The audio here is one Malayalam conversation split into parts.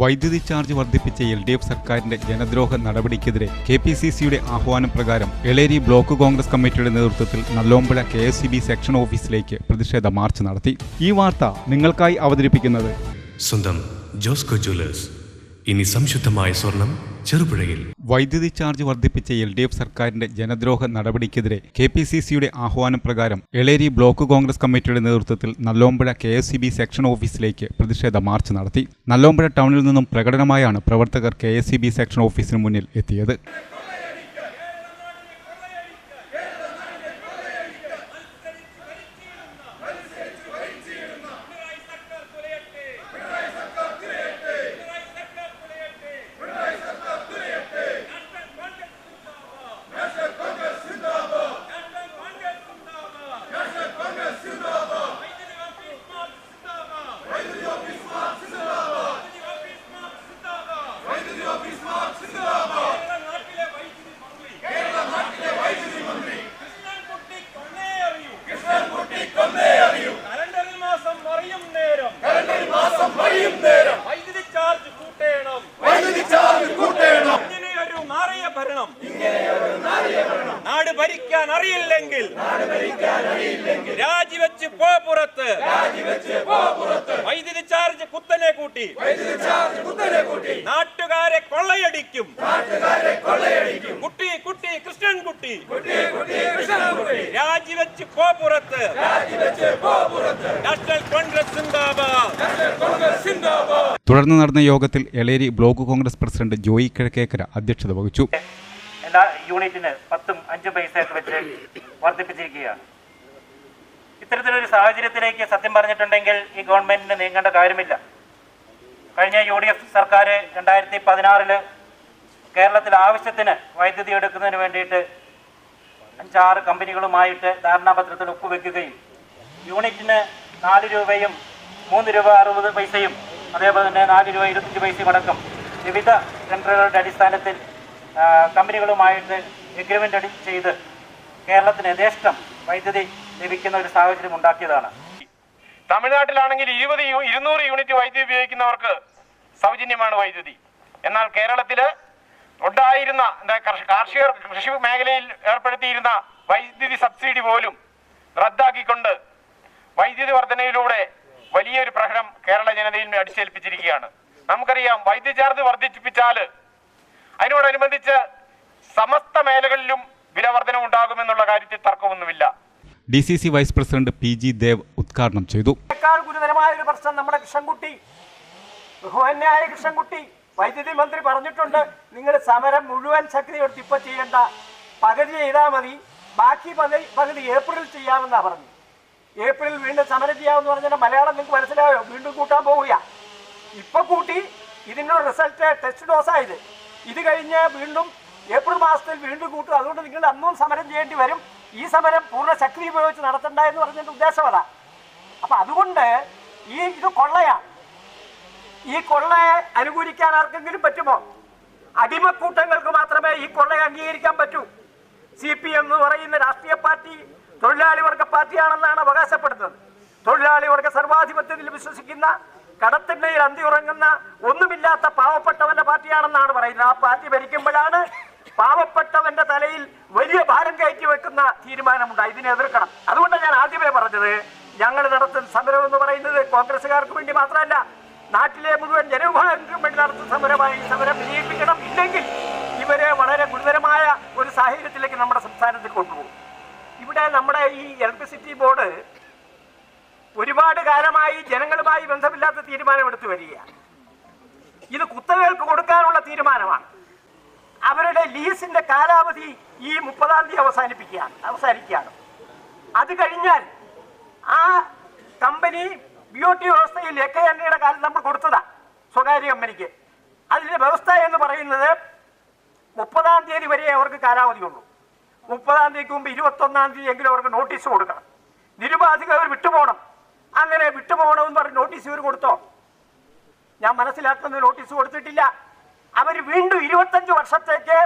വൈദ്യുതി ചാർജ് വർദ്ധിപ്പിച്ച എൽ ഡി എഫ് സർക്കാരിന്റെ ജനദ്രോഹ നടപടിക്കെതിരെ കെ പി സി സിയുടെ ആഹ്വാനം പ്രകാരം എളേരി ബ്ലോക്ക് കോൺഗ്രസ് കമ്മിറ്റിയുടെ നേതൃത്വത്തിൽ Nallompuzha K S C B section ഓഫീസിലേക്ക് പ്രതിഷേധ മാർച്ച് നടത്തി. ഈ വാർത്ത നിങ്ങൾക്കായി അവതരിപ്പിക്കുന്നത് സ്വന്തം ജോസ്കോ ജ്വല്ലേഴ്സ്. ഇനി സംശുദ്ധമായ സ്വർണം ചെറുപുഴയിൽ. വൈദ്യുതി ചാർജ് വർദ്ധിപ്പിച്ച എൽ ഡി എഫ് സർക്കാരിന്റെ ജനദ്രോഹ നടപടിക്കെതിരെ കെ പി സി സിയുടെ ആഹ്വാനം പ്രകാരം എളേരി ബ്ലോക്ക് കോൺഗ്രസ് കമ്മിറ്റിയുടെ നേതൃത്വത്തിൽ Nallompuzha K S C B section ഓഫീസിലേക്ക് പ്രതിഷേധ മാർച്ച് നടത്തി. നല്ലോമ്പുഴ ടൗണിൽ നിന്നും പ്രകടനമായാണ് പ്രവർത്തകർ K S C B section ഓഫീസിന് മുന്നിൽ എത്തിയത് കലണ്ടറിൽ മാസം മറിയും നേരം കലണ്ടറിൽ മാസം മറിയും നേരം വൈദ്യുതി ചാർജ് കൂട്ടേണം വൈദ്യുതി ചാർജ് കൂട്ടേണം ഇങ്ങനെയൊരു നാറിയ ഭരണം ഇങ്ങനെയൊരു നാറിയ ഭരണം നാട് ഭരിക്കാൻ അറിയില്ലെങ്കിൽ നാട് ഭരിക്കാൻ അറിയില്ലെങ്കിൽ രാജിവെച്ച് പോ പുറത്ത് രാജിവെച്ച് പോ പുറത്ത് വൈദ്യുതി ചാർജ് കുത്തനെ കൂട്ടി. നാട്ടുകാരെ കൊള്ളയടിക്കും. നാട്ടുകാരെ കൊള്ളയടിക്കും. കുട്ടി കുട്ടി കൃഷ്ണൻ കുട്ടി. കുട്ടി കുട്ടി കൃഷ്ണൻ കുട്ടി. രാജിവെച്ച് പോ പുറത്ത്. നാഷണൽ കോൺഗ്രസ് തുടർന്ന് നടന്ന യോഗത്തിൽ എളേരി ബ്ലോക്ക് കോൺഗ്രസ് പ്രസിഡന്റ് ജോയി കിഴക്കേക്കര അധ്യക്ഷത വഹിച്ചു. എല്ലാ യൂണിറ്റിന് പത്തും അഞ്ചും പൈസയൊക്കെ വെച്ച് വർദ്ധിപ്പിച്ചിരിക്കുകയാണ്. ഇത്തരത്തിലൊരു സാഹചര്യത്തിലേക്ക് സത്യം പറഞ്ഞിട്ടുണ്ടെങ്കിൽ ഈ ഗവൺമെന്റിന് നീങ്ങേണ്ട കാര്യമില്ല. കഴിഞ്ഞ യു ഡി എഫ് സർക്കാർ രണ്ടായിരത്തി പതിനാറിൽ കേരളത്തിൽ ആവശ്യത്തിന് വൈദ്യുതി എടുക്കുന്നതിന് വേണ്ടിയിട്ട് അഞ്ചാറ് കമ്പനികളുമായിട്ട് ധാരണാപത്രത്തിൽ ഒപ്പുവെക്കുകയും യൂണിറ്റിന് നാല് രൂപയും മൂന്ന് രൂപ അറുപത് പൈസയും അതേപോലെ തന്നെ നാല് രൂപ ഇരുപത്തഞ്ച് പൈസയും അടക്കം വിവിധ ടെൻഡറുകളുടെ അടിസ്ഥാനത്തിൽ കമ്പനികളുമായിട്ട് എഗ്രിമെന്റ് അടി ചെയ്ത് കേരളത്തിന് യഥേഷ്ടം വൈദ്യുതി ലഭിക്കുന്ന ഒരു സാഹചര്യം ഉണ്ടാക്കിയതാണ്. തമിഴ്നാട്ടിലാണെങ്കിൽ ഇരുപത് ഇരുന്നൂറ് യൂണിറ്റ് വൈദ്യുതി ഉപയോഗിക്കുന്നവർക്ക് സൗജന്യമാണ് വൈദ്യുതി. എന്നാൽ കേരളത്തിൽ ഉണ്ടായിരുന്ന കാർഷിക കൃഷി മേഖലയിൽ ഏർപ്പെടുത്തിയിരുന്ന വൈദ്യുതി സബ്സിഡി പോലും റദ്ദാക്കിക്കൊണ്ട് വൈദ്യുതി വർധനയിലൂടെ വലിയൊരു പ്രഹരം കേരള ജനതയിൽ അടിച്ചേൽപ്പിച്ചിരിക്കുകയാണ്. നമുക്കറിയാം വൈദ്യുതി ചാർജ് വർദ്ധിപ്പിച്ചാൽ അതിനോടനുബന്ധിച്ച് സമസ്ത മേഖലകളിലും വില വർധന ഉണ്ടാകുമെന്നുള്ള കാര്യത്തിൽ തർക്കമൊന്നുമില്ല. D C C vice president P G Dev ഉദ്ഘാടനം ചെയ്തു. ഗുരുതരമായ ഒരു പ്രശ്നം നമ്മുടെ കൃഷ്ണൻകുട്ടി ബഹുമാന്യായ കൃഷ്ണൻകുട്ടി വൈദ്യുതി മന്ത്രി പറഞ്ഞിട്ടുണ്ട് നിങ്ങൾ സമരം മുഴുവൻ ശക്തി എടുത്ത് ഇപ്പൊ ചെയ്യേണ്ട പകുതി ചെയ്താൽ മതി. ബാക്കി പകുതി പകുതി ഏപ്രിൽ ചെയ്യാമെന്നാ പറഞ്ഞു. ഏപ്രിൽ വീണ്ടും സമരം ചെയ്യാമെന്ന് പറഞ്ഞാൽ മലയാളം നിങ്ങൾക്ക് മനസ്സിലായോ? വീണ്ടും കൂട്ടാൻ പോവുക ഇപ്പൊ കൂട്ടി ഇതിന്റെ റിസൾട്ട് ടെസ്റ്റ് ഡോസായത്. ഇത് കഴിഞ്ഞ് വീണ്ടും ഏപ്രിൽ മാസത്തിൽ വീണ്ടും കൂട്ടും. അതുകൊണ്ട് നിങ്ങൾ അന്നും സമരം ചെയ്യേണ്ടി വരും. ഈ സമരം പൂർണ ശക്തി ഉപയോഗിച്ച് നടത്തണ്ട എന്ന് പറഞ്ഞതിന്റെ ഉദ്ദേശം അതാ. അപ്പൊ അതുകൊണ്ട് ഈ ഇത് കൊള്ളയാണ് ഈ കൊള്ളയെ അനുകൂലിക്കാൻ ആർക്കെങ്കിലും പറ്റുമോ? അടിമക്കൂട്ടങ്ങൾക്ക് മാത്രമേ ഈ കൊള്ളയെ അംഗീകരിക്കാൻ പറ്റൂ. സി പി എം എന്ന് പറയുന്ന രാഷ്ട്രീയ പാർട്ടി തൊഴിലാളി വർഗ പാർട്ടിയാണെന്നാണ് അവകാശപ്പെടുന്നത്. തൊഴിലാളി വർഗ സർവാധിപത്യത്തിൽ വിശ്വസിക്കുന്ന കടത്തിണ്ണയിൽ അന്തി ഉറങ്ങുന്ന ഒന്നുമില്ലാത്ത പാവപ്പെട്ടവന്റെ പാർട്ടിയാണെന്നാണ് പറയുന്നത്. ആ പാർട്ടി ഭരിക്കുമ്പോഴാണ് പാവപ്പെട്ടവന്റെ തലയിൽ വലിയ ഭാരം കയറ്റി വെക്കുന്ന തീരുമാനമുണ്ടായി. ഇതിനെ എതിർക്കണം. അതുകൊണ്ടാണ് ഞാൻ ആദ്യമേ പറഞ്ഞത് ഞങ്ങൾ നടത്തുന്ന സമരം എന്ന് പറയുന്നത് കോൺഗ്രസ്സുകാർക്ക് വേണ്ടി മാത്രമല്ല നാട്ടിലെ മുഴുവൻ ജനവിഭാഗങ്ങൾക്കും വേണ്ടി നടത്തുന്ന സമരമായി സമരം വിജയിപ്പിക്കണം ഇല്ലെങ്കിൽ ഇവരെ വളരെ ഗുരുതരമായ ഒരു സാഹചര്യത്തിലേക്ക് നമ്മുടെ സംസ്ഥാനത്തിൽ കൊണ്ടുപോകും. ഇവിടെ നമ്മുടെ ഈ ഇലക്ട്രിസിറ്റി ബോർഡ് ഒരുപാട് കാലമായി ജനങ്ങളുമായി ബന്ധമില്ലാത്ത തീരുമാനമെടുത്തു വരിക ഇത് കുത്തകൾക്ക് കൊടുക്കാനുള്ള തീരുമാനമാണ്. അവരുടെ ലീസിന്റെ കാലാവധി ഈ മുപ്പതാം തീയതി അവസാനിപ്പിക്കുകയാണ് അവസാനിക്കുകയാണ്. അത് കഴിഞ്ഞാൽ ആ കമ്പനി ബി ഒ ടി വ്യവസ്ഥയിൽ എ കെ എണ്ണയുടെ കാലത്ത് നമ്മൾ കൊടുത്തതാ സ്വകാര്യ കമ്പനിക്ക്. അതിന്റെ വ്യവസ്ഥ എന്ന് പറയുന്നത് മുപ്പതാം തീയതി വരെ അവർക്ക് കാലാവധിയുള്ളൂ മുപ്പതാം തീയതിക്ക് മുമ്പ് ഇരുപത്തൊന്നാം തീയതി എങ്കിലും അവർക്ക് നോട്ടീസ് കൊടുക്കണം. നിരുപാധികം അവർ വിട്ടുപോകണം. അങ്ങനെ വിട്ടുപോകണമെന്ന് പറഞ്ഞ് നോട്ടീസ് ഇവർ കൊടുത്തോ? ഞാൻ മനസ്സിലാക്കുന്ന നോട്ടീസ് കൊടുത്തിട്ടില്ല. അവർ വീണ്ടും ഇരുപത്തഞ്ച് വർഷത്തേക്ക്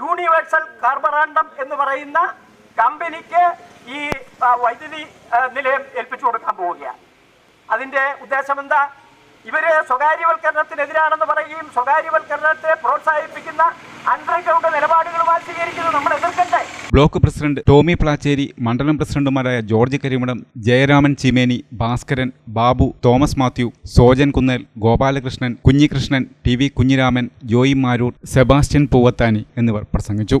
യൂണിവേഴ്സൽ കാർബറാണ്ടം എന്ന് പറയുന്ന കമ്പനിക്ക് ഈ വൈദ്യുതി നിലയം ഏൽപ്പിച്ചു കൊടുക്കാൻ പോവുകയാണ്. അതിന്റെ ഉദ്ദേശം എന്താ? ഇവർ സ്വകാര്യവൽക്കരണത്തിനെതിരാണെന്ന് പറയുകയും സ്വകാര്യവൽക്കരണത്തെ പ്രോത്സാഹിപ്പിക്കുന്ന അണ്ടർഗ്രൗണ്ട് നിലപാടുകളുമായി സ്വീകരിക്കുന്നത് നമ്മൾ എതിർക്കട്ടെ. ബ്ലോക്ക് പ്രസിഡന്റ് ടോമി പ്ലാച്ചേരി മണ്ഡലം പ്രസിഡന്റുമാരായ ജോർജ് കരിമടം ജയരാമൻ ചിമേനി ഭാസ്കരൻ ബാബു തോമസ് മാത്യു സോജൻ കുന്നേൽ ഗോപാലകൃഷ്ണൻ കുഞ്ഞികൃഷ്ണൻ ടി വി കുഞ്ഞിരാമൻ ജോയി മാരൂർ സെബാസ്റ്റ്യൻ പൂവത്താനി എന്നിവർ പ്രസംഗിച്ചു.